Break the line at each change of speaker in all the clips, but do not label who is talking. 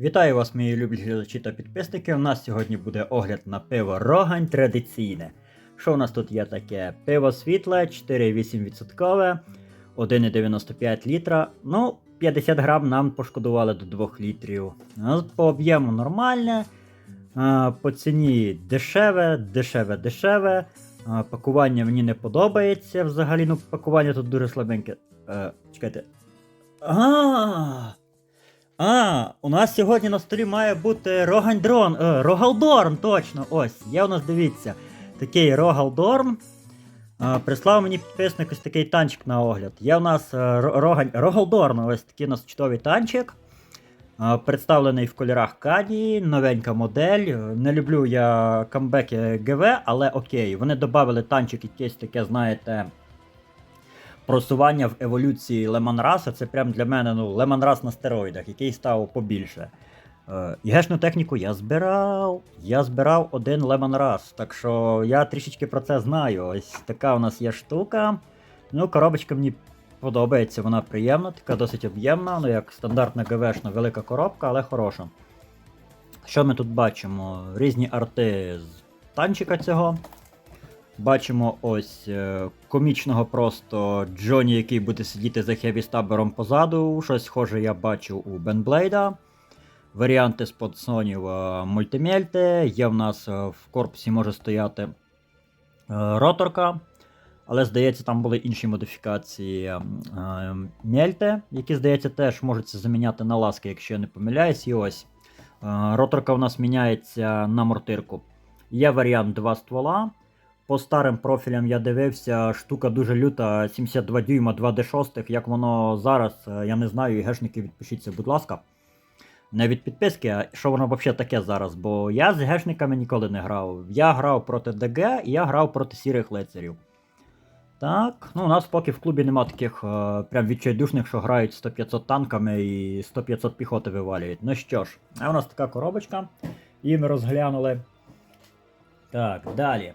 Вітаю вас, мої люблі глядачі та підписники. У нас сьогодні буде огляд на пиво Рогань традиційне. Що у нас тут є таке? Пиво світле 4,8%, 1,95 літра. Ну, 50 грам нам пошкодували до 2 літрів. По об'єму нормальне. По ціні дешеве, дешеве, дешеве. Пакування мені не подобається взагалі. Ну, пакування тут дуже слабеньке. Е, Чекайте. А, а, у нас сьогодні на столі має бути Рогандрон, е, Рогалдорн, точно. Ось, є у нас, дивіться, такий Рогалдорн. Е, прислав мені підписник ось такий танчик на огляд. Є у нас е, Рогань, Рогалдорн, ось такий у нас чудовий танчик. Представлений в кольорах Каді, новенька модель. Е, Не люблю я камбеки ГВ, але окей. Вони додали танчик якесь таке, знаєте, просування в еволюції Лемонраса. Це прям для мене ну, Лемонрас на стероїдах, який став побільше. Е, ігешну техніку я збирав. Я збирав один Лемонрас, так що я трішечки про це знаю. Ось така у нас є штука. Ну, коробочка мені подобається, вона приємна, така досить об'ємна, ну як стандартна ГВшна велика коробка, але хороша. Що ми тут бачимо? Різні арти з танчика цього. Бачимо ось е, комічного просто Джоні, який буде сидіти за хеві стабером позаду. Щось схоже я бачив у Бенблейда. Варіанти з подсонів е. Є в нас е, в корпусі може стояти роторка. Але, здається, там були інші модифікації е, е, які, здається, теж можуть заміняти на ласки, якщо я не помиляюсь. І ось. Роторка у нас міняється на мортирку. Є варіант два ствола. По старим профілям я дивився, штука дуже люта, 72 дюйма 2D6, як воно зараз, е, я не знаю, і гешники відпишіться, будь ласка. Не від підписки, а що воно взагалі таке зараз, бо я з гешниками ніколи не грав. Я грав проти ДГ і я грав проти сірих лицарів. Так, ну у нас поки в клубі нема таких е, прям відчайдушних, що грають 100-500 танками і 100-500 піхоти вивалюють. Ну що ж, а у нас така коробочка. Її ми розглянули. Так, далі.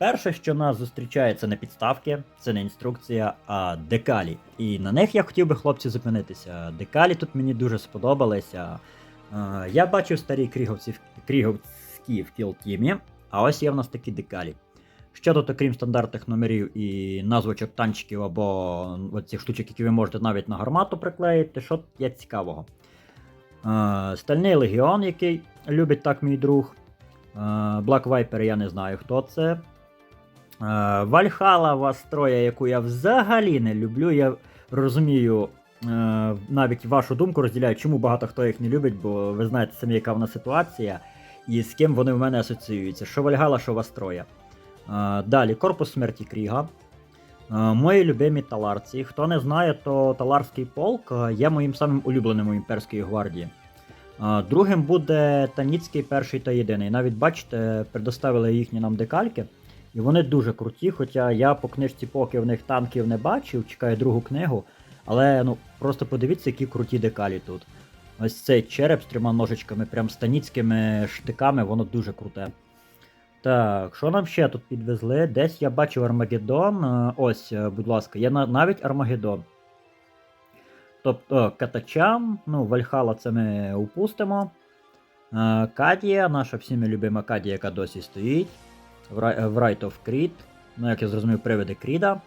Перше, що нас зустрічає, це не підставки, це не інструкція, а декалі. І на них я хотів би хлопці зупинитися. Декалі тут мені дуже сподобалися. Е, Я бачив старі кріговці, в кілтімі, а ось є в нас такі декалі. Що тут, окрім стандартних номерів і назвочок танчиків або цих штучок, які ви можете навіть на гармату приклеїти, що є цікавого. Е, Стальний легіон, який любить так мій друг. Е, Black Viper я не знаю, хто це. Е, Вальхала вас троє, яку я взагалі не люблю. Я розумію е, навіть вашу думку розділяю, чому багато хто їх не любить, бо ви знаєте самі, яка в нас ситуація, і з ким вони в мене асоціюються. Що Вальгала, що вас троє. Е, Далі, корпус смерті Кріга. Мої любимі таларці. Хто не знає, то таларський полк є моїм самим улюбленим у імперської гвардії. Другим буде Таніцький перший та єдиний. Навіть бачите, предоставили їхні нам декальки. І вони дуже круті, хоча я по книжці поки в них танків не бачив, чекаю другу книгу. Але ну просто подивіться, які круті декалі тут. Ось цей череп з трьома ножичками, прям станіцькими штиками, воно дуже круте. Так, що нам ще тут підвезли? Десь я бачив Армагеддон. Е, Ось, е, будь ласка, є навіть Армагеддон. Тобто Катачам, ну, Вальхала це ми упустимо. Е, Кадія, наша всіми любима Кадія, яка досі стоїть. В Right of Creed. Ну, як я зрозумів, привиди Кріда.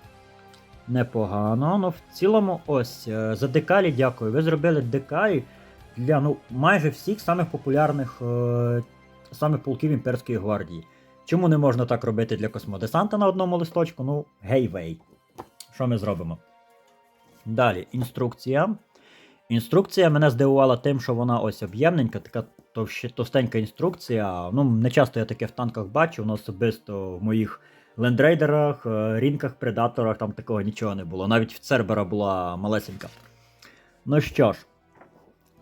Непогано. Ну, в цілому, ось, е, за декалі дякую. Ви зробили декалі для ну, майже всіх самих популярних е, саме полків імперської гвардії. Чому не можна так робити для космодесанта на одному листочку? Ну, гей-вей. Що ми зробимо? Далі, інструкція. Інструкція мене здивувала тим, що вона ось об'ємненька, така. Товстенька інструкція. Ну, не часто я таке в танках бачу, воно особисто в моїх лендрейдерах, е, рінках, предаторах там такого нічого не було. Навіть в Цербера була малесенька. Ну що ж,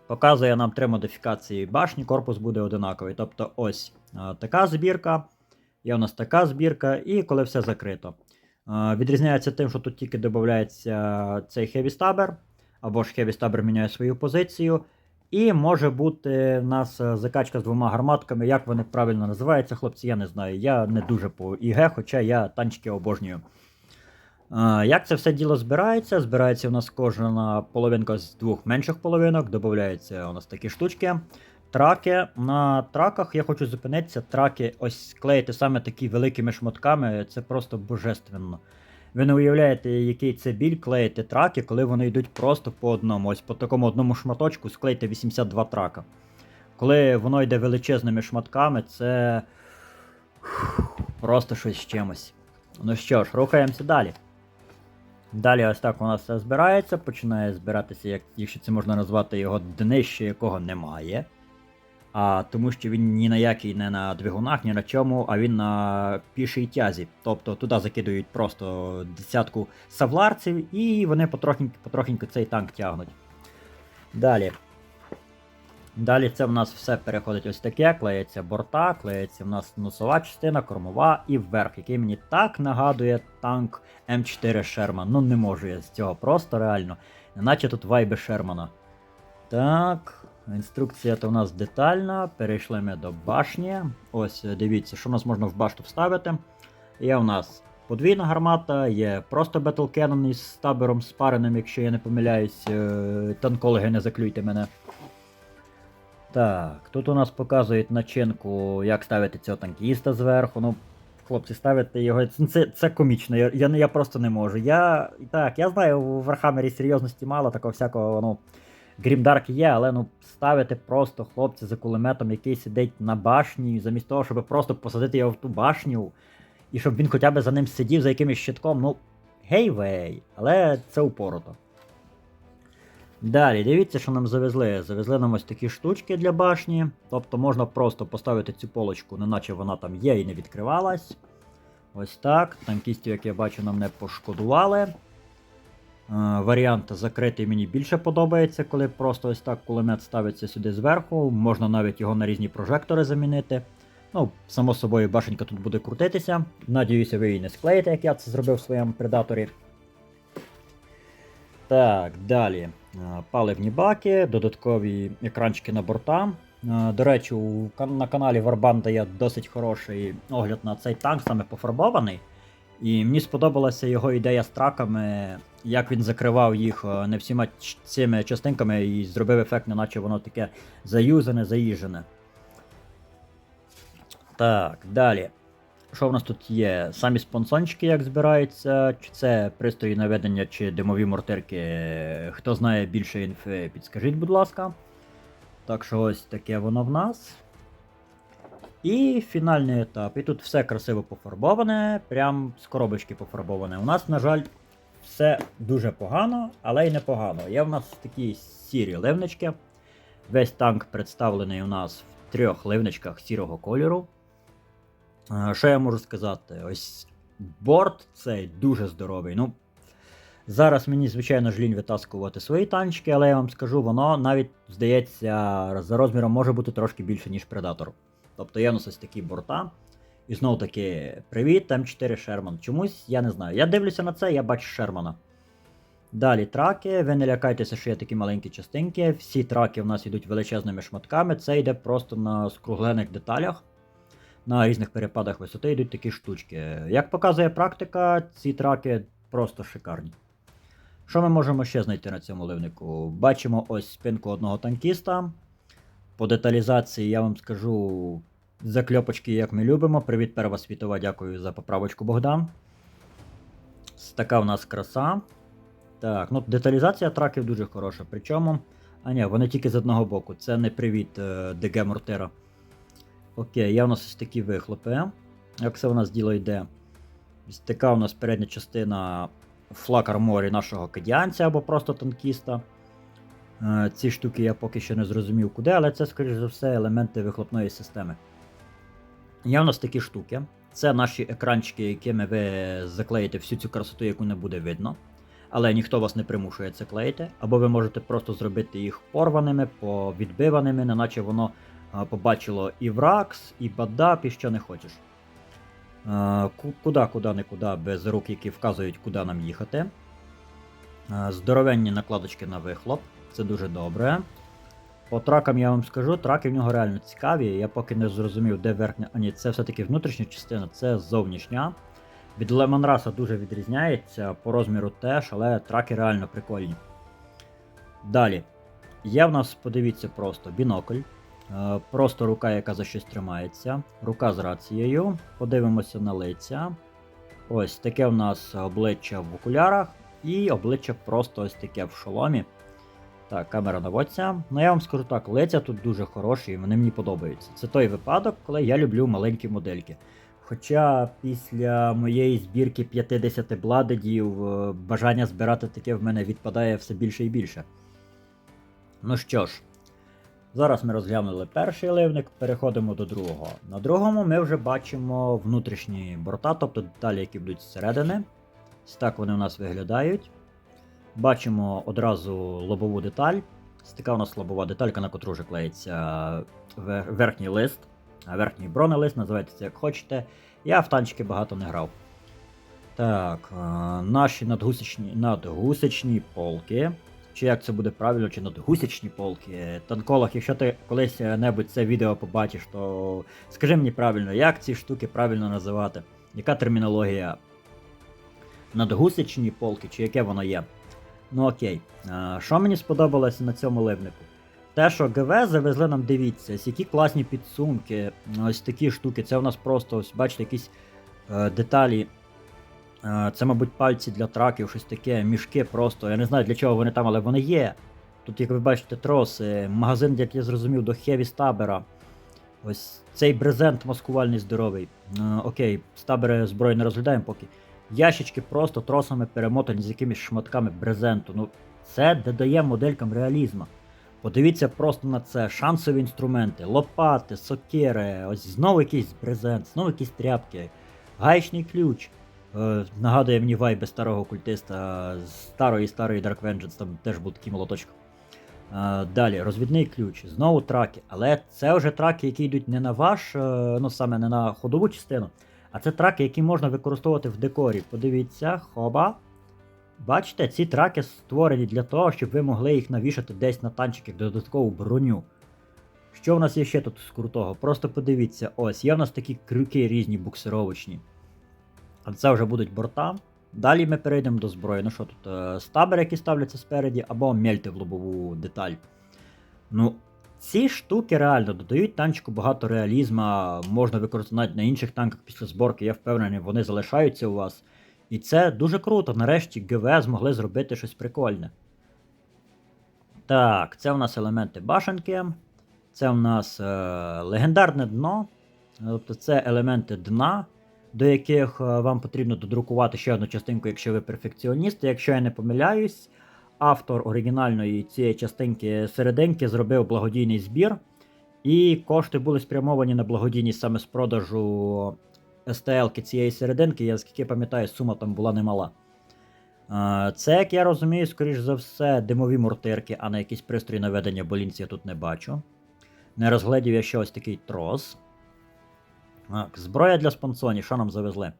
показує нам три модифікації башні, корпус буде одинаковий. Тобто ось е, така збірка, є у нас така збірка, і коли все закрито. Е, Відрізняється тим, що тут тільки додається цей Stabber, або ж Stabber міняє свою позицію. І може бути в нас е, закачка з двома гарматками. Як вони правильно називаються, хлопці, я не знаю. Я не дуже по ІГ, хоча я танчики обожнюю. Як це все діло збирається? Збирається у нас кожна половинка з двох менших половинок, додається у нас такі штучки. Траки. На траках я хочу зупинитися. Траки ось клеїти саме такі великими шматками, це просто божественно. Ви не уявляєте, який це біль клеїти траки, коли вони йдуть просто по одному. Ось по такому одному шматочку склеїти 82 трака. Коли воно йде величезними шматками, це просто щось з чимось. Ну що ж, рухаємося далі. Далі ось так у нас все збирається, починає збиратися, як, якщо це можна назвати його днище, якого немає. А тому що він ні на який не на двигунах, ні на чому, а він на пішій тязі. Тобто туди закидують просто десятку савларців, і вони потрохеньку, потрохеньку цей танк тягнуть. Далі. Далі це в нас все переходить ось таке, клеїться борта, клеїться в нас носова частина, кормова і вверх, який мені так нагадує танк М4 Шерман. Ну не можу я з цього просто реально. Неначе тут вайби Шермана. Так, інструкція то у нас детальна. Перейшли ми до башні. Ось дивіться, що в нас можна в башту вставити. Є у нас подвійна гармата, є просто Cannon із табором спареним, якщо я не помиляюсь, е, танкологи не заклюйте мене. Так, тут у нас показують начинку, як ставити цього танкіста зверху. Ну, хлопці, ставити його. Це, це, комічно, я, я, я просто не можу. Я. Так, я знаю, у Вархаммері серйозності мало, такого всякого, ну. Грімдарк є, але ну ставити просто хлопця за кулеметом, який сидить на башні, замість того, щоб просто посадити його в ту башню, і щоб він хоча б за ним сидів за якимось щитком, ну, гей-вей, але це упорото. Далі, дивіться, що нам завезли. Завезли нам ось такі штучки для башні. Тобто можна просто поставити цю полочку, неначе вона там є і не відкривалась. Ось так. Танкістів, як я бачу, нам не пошкодували. Е, варіант закритий мені більше подобається, коли просто ось так кулемет ставиться сюди зверху. Можна навіть його на різні прожектори замінити. Ну, само собою, башенька тут буде крутитися. Надіюся, ви її не склеїте, як я це зробив в своєму предаторі. Так, далі. Е, Паливні баки, додаткові екранчики на борта. Е, До речі, на каналі Варбанда є досить хороший огляд на цей танк, саме пофарбований. І мені сподобалася його ідея з траками, як він закривав їх е, не всіма цими частинками і зробив ефект, неначе воно таке заюзане, заїжене. Так, далі. Що в нас тут є? Самі спонсончики, як збираються, чи це пристрої наведення, чи димові мортирки. Хто знає більше інфи, підскажіть, будь ласка. Так що ось таке воно в нас. І фінальний етап. І тут все красиво пофарбоване, прям з коробочки пофарбоване. У нас, на жаль, все дуже погано, але й непогано. Є в нас такі сірі ливнички. Весь танк представлений у нас в трьох ливничках сірого кольору. Що я можу сказати? Ось борт цей дуже здоровий. Ну, зараз мені, звичайно, ж лінь витаскувати свої танчики, але я вам скажу, воно навіть, здається, за розміром може бути трошки більше, ніж Predator. Тобто є у нас ось такі борта. І знову таки, привіт, М4 Шерман. Чомусь я не знаю. Я дивлюся на це, я бачу Шермана. Далі траки. Ви не лякайтеся, що є такі маленькі частинки. Всі траки в нас йдуть величезними шматками. Це йде просто на скруглених деталях. На різних перепадах висоти йдуть такі штучки. Як показує практика, ці траки просто шикарні. Що ми можемо ще знайти на цьому ливнику? Бачимо ось спинку одного танкіста. По деталізації я вам скажу закльопочки, як ми любимо. Привіт, Перва світова, дякую за поправочку, Богдан. Така в нас краса. Так, ну деталізація траків дуже хороша. Причому. А ні, вони тільки з одного боку. Це не привіт е, ДГ Мортира. Окей, є у нас ось такі вихлопи. Як це у нас діло йде? Така у нас передня частина флаг арморі нашого кадіанця або просто танкіста. Ці штуки я поки що не зрозумів куди, але це, скоріш за все, елементи вихлопної системи. Є у нас такі штуки. Це наші екранчики, якими ви заклеїте всю цю красоту, яку не буде видно. Але ніхто вас не примушує це клеїти. Або ви можете просто зробити їх порваними, повідбиваними, неначе воно побачило і вракс, і бадап, і що не хочеш. Куди, куди, не куди, без рук, які вказують, куди нам їхати. Здоровенні накладочки на вихлоп, це дуже добре. По тракам я вам скажу, траки в нього реально цікаві. Я поки не зрозумів, де верхня. А ні, це все-таки внутрішня частина, це зовнішня. Від Лемонраса дуже відрізняється, по розміру теж, але траки реально прикольні. Далі. Є в нас, подивіться, просто бінокль. Е, Просто рука, яка за щось тримається. Рука з рацією. Подивимося на лиця. Ось таке в нас обличчя в окулярах. І обличчя просто ось таке в шоломі. Так, камера наводиться. Ну я вам скажу так, лиця тут дуже хороші, і вони мені подобаються. Це той випадок, коли я люблю маленькі модельки. Хоча після моєї збірки 50 бладедів е, бажання збирати таке в мене відпадає все більше і більше. Ну що ж, зараз ми розглянули перший ливник, переходимо до другого. На другому ми вже бачимо внутрішні борта, тобто деталі, які будуть зсередини. Ось так вони у нас виглядають. Бачимо одразу лобову деталь. Ось така у нас лобова деталька, на котру вже клеїться верхній лист, верхній бронелист, називайте це як хочете. Я в танчики багато не грав. Так, е, наші надгусечні, надгусечні полки. Чи як це буде правильно, чи надгусячні полки. Танколог, якщо ти колись небудь це відео побачиш, то скажи мені правильно, як ці штуки правильно називати? Яка термінологія? Надгусячні полки, чи яке воно є? Ну окей. А, що мені сподобалося на цьому ливнику? Те, що ГВ завезли нам, дивіться, які класні підсумки, ось такі штуки. Це у нас просто, ось, бачите, якісь е, деталі. Е, це, мабуть, пальці для траків, щось таке, мішки просто. Я не знаю для чого вони там, але вони є. Тут, як ви бачите, троси, магазин, як я зрозумів, до Хеві Стабера. Ось цей брезент маскувальний здоровий. Е, окей, стабери зброї не розглядаємо поки. Ящички просто тросами перемотані з якимись шматками брезенту. Ну, це додає моделькам реалізму. Подивіться просто на це. Шансові інструменти, лопати, сокири, ось знову якийсь брезент, знову якісь тряпки, гаєчний ключ. Е, нагадує мені вайби старого культиста з старої старої Dark Vengeance, там теж був такий молоточок. Е, далі, розвідний ключ, знову траки. Але це вже траки, які йдуть не на ваш, е, ну саме не на ходову частину, а це траки, які можна використовувати в декорі. Подивіться, хоба. Бачите, ці траки створені для того, щоб ви могли їх навішати десь на танчики додаткову броню. Що в нас є ще тут з крутого? Просто подивіться, ось, є в нас такі крюки різні буксировочні. А це вже будуть борта. Далі ми перейдемо до зброї. Ну що тут? е, Стабери, які ставляться спереді, або мельти в лобову деталь. Ну, ці штуки реально додають танчику багато реалізму, можна використати на інших танках після зборки, я впевнений, вони залишаються у вас. І це дуже круто. Нарешті ГВ змогли зробити щось прикольне. Так, це у нас елементи башенки. Це у нас е, легендарне дно. Тобто це елементи дна, до яких е, вам потрібно додрукувати ще одну частинку, якщо ви перфекціоніст. Якщо я не помиляюсь, автор оригінальної цієї частинки серединки зробив благодійний збір. І кошти були спрямовані на благодійність саме з продажу STL цієї серединки, я скільки пам'ятаю, сума там була немала. Це, як я розумію, скоріш за все, димові мортирки, а не якийсь пристрій наведення болінці я тут не бачу. Не розгледів я ще ось такий трос. Так, зброя для спонсонів, що нам завезли?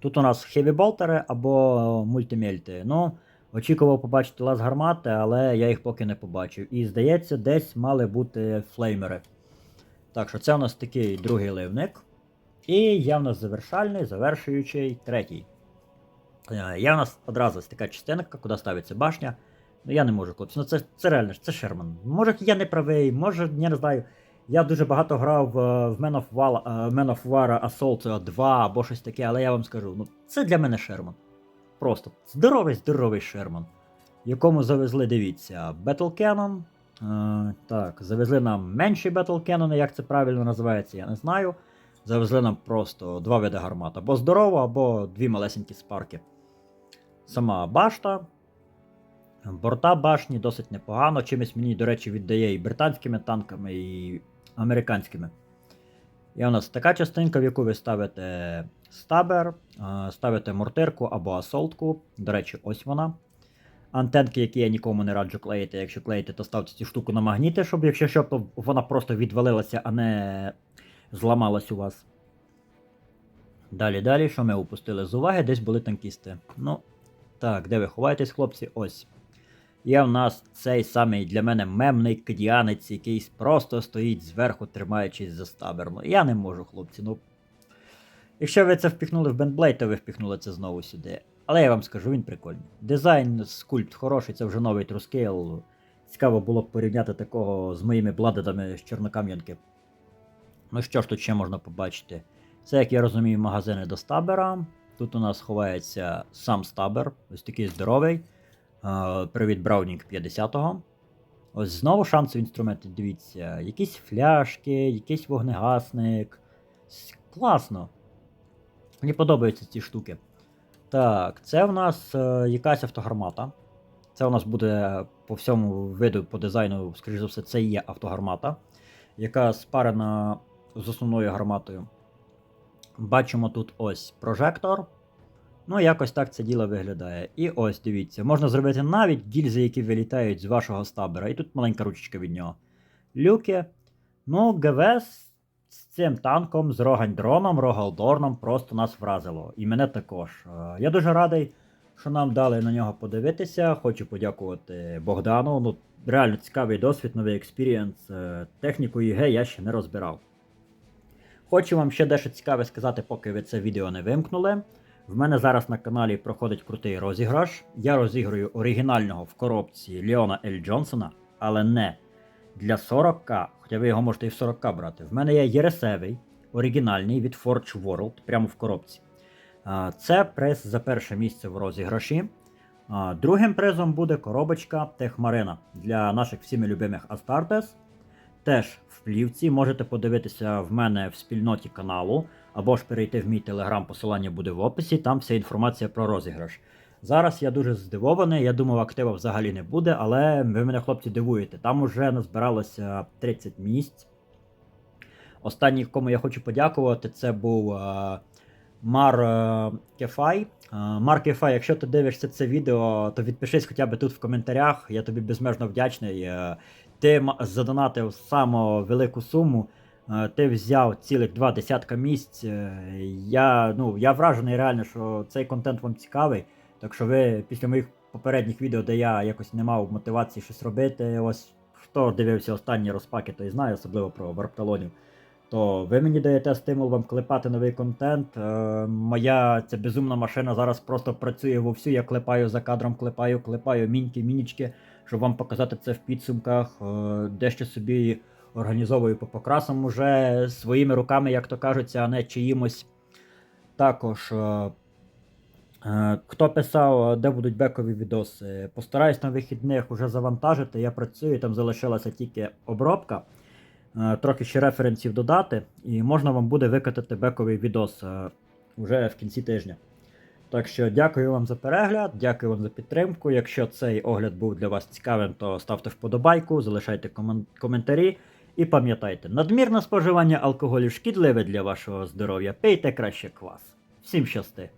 Тут у нас хеві-болтери або мультимельти. Ну, очікував побачити лаз гармати, але я їх поки не побачив. І здається, десь мали бути флеймери. Так що це у нас такий другий ливник. І є в нас завершальний, завершуючий третій. Е, Є в нас одразу така частинка, куди ставиться башня. Ну я не можу, хлопці. Ну це, це реально це Шерман. Може я не правий, може, я не знаю. Я дуже багато грав е, в Man of War, е, Man of War Assault 2 або щось таке, але я вам скажу, ну це для мене Шерман. Просто здоровий, здоровий Шерман. Якому завезли, дивіться, Battle Cannon. Е, так, завезли нам менші Battle Cannon, як це правильно називається, я не знаю. Завезли нам просто два види гармат. Або здорова, або дві малесенькі спарки. Сама башта. Борта башні досить непогано. Чимось мені, до речі, віддає і британськими танками, і американськими. І у нас така частинка, в яку ви ставите стабер, ставите мортирку або асолтку. До речі, ось вона. Антенки, які я нікому не раджу клеїти. Якщо клеїти, то ставте цю штуку на магніти, щоб якщо що, то вона просто відвалилася, а не зламалась у вас. Далі, далі, що ми упустили з уваги, десь були танкісти. Ну, так, де ви ховаєтесь, хлопці? Ось. Є в нас цей самий для мене мемний кадіанець, який просто стоїть зверху, тримаючись за стабер. Ну, я не можу, хлопці. Ну. Якщо ви це впіхнули в бендблейд, то ви впіхнули це знову сюди. Але я вам скажу, він прикольний. Дизайн, скульпт хороший, це вже новий трускейл. Цікаво було б порівняти такого з моїми бладедами з Чорнокам'янки. Ну що ж тут ще можна побачити? Це, як я розумію, магазини до стабера. Тут у нас ховається сам стабер, ось такий здоровий. Привіт, Браунінг 50-го. Ось знову шансові інструменти, дивіться, якісь фляшки, якийсь вогнегасник. Класно. Мені подобаються ці штуки. Так, це в нас е, якась автогармата. Це у нас буде по всьому виду, по дизайну, скоріш за все, це є автогармата, яка спарена з основною гарматою. Бачимо тут ось прожектор. Ну, якось так це діло виглядає. І ось дивіться, можна зробити навіть гільзи, які вилітають з вашого стабера. І тут маленька ручечка від нього. Люки. Ну, ГВ з цим танком, з Рогань-дроном, Рогалдорном просто нас вразило. І мене також. Е, Я дуже радий, що нам дали на нього подивитися. Хочу подякувати Богдану. Ну, реально цікавий досвід, новий експірієнс. Е, Техніку ІГ я ще не розбирав. Хочу вам ще дещо цікаве сказати, поки ви це відео не вимкнули. В мене зараз на каналі проходить крутий розіграш. Я розіграю оригінального в коробці Леона Ель Джонсона, але не для 40к, хоча ви його можете і в 40к брати. В мене є єресевий, оригінальний від Forge World, прямо в коробці. Це приз за перше місце в розіграші. Другим призом буде коробочка Техмарина для наших всіми любимих Астартес. Теж в плівці можете подивитися в мене в спільноті каналу, або ж перейти в мій телеграм, посилання буде в описі, там вся інформація про розіграш. Зараз я дуже здивований, я думав, актива взагалі не буде, але ви мене, хлопці, дивуєте. Там уже назбиралося 30 місць. Останній, кому я хочу подякувати, це був е, Мар е, Кефай. Е, Мар Кефай, якщо ти дивишся це відео, то відпишись хоча б тут в коментарях. Я тобі безмежно вдячний. Ти задонатив саму велику суму. Ти взяв цілих два десятка місць. Я, ну, я вражений реально, що цей контент вам цікавий. Так що ви після моїх попередніх відео, де я якось не мав мотивації щось робити, ось хто дивився останні розпаки, той знає, особливо про варпталонів, то ви мені даєте стимул вам клепати новий контент. Е, моя ця безумна машина зараз просто працює вовсю. Я клепаю за кадром, клепаю, клепаю міньки, мінічки, щоб вам показати це в підсумках. Е, дещо собі організовую по покрасам уже своїми руками, як то кажеться, а не чиїмось. Також. Е, Хто писав, де будуть бекові відоси, постараюсь на вихідних уже завантажити. Я працюю, там залишилася тільки обробка. Е, Трохи ще референсів додати, і можна вам буде викатати бековий відос е, уже в кінці тижня. Так що дякую вам за перегляд, дякую вам за підтримку. Якщо цей огляд був для вас цікавим, то ставте вподобайку, залишайте коментарі. І пам'ятайте, надмірне споживання алкоголю шкідливе для вашого здоров'я. Пийте краще квас. Всім щасти!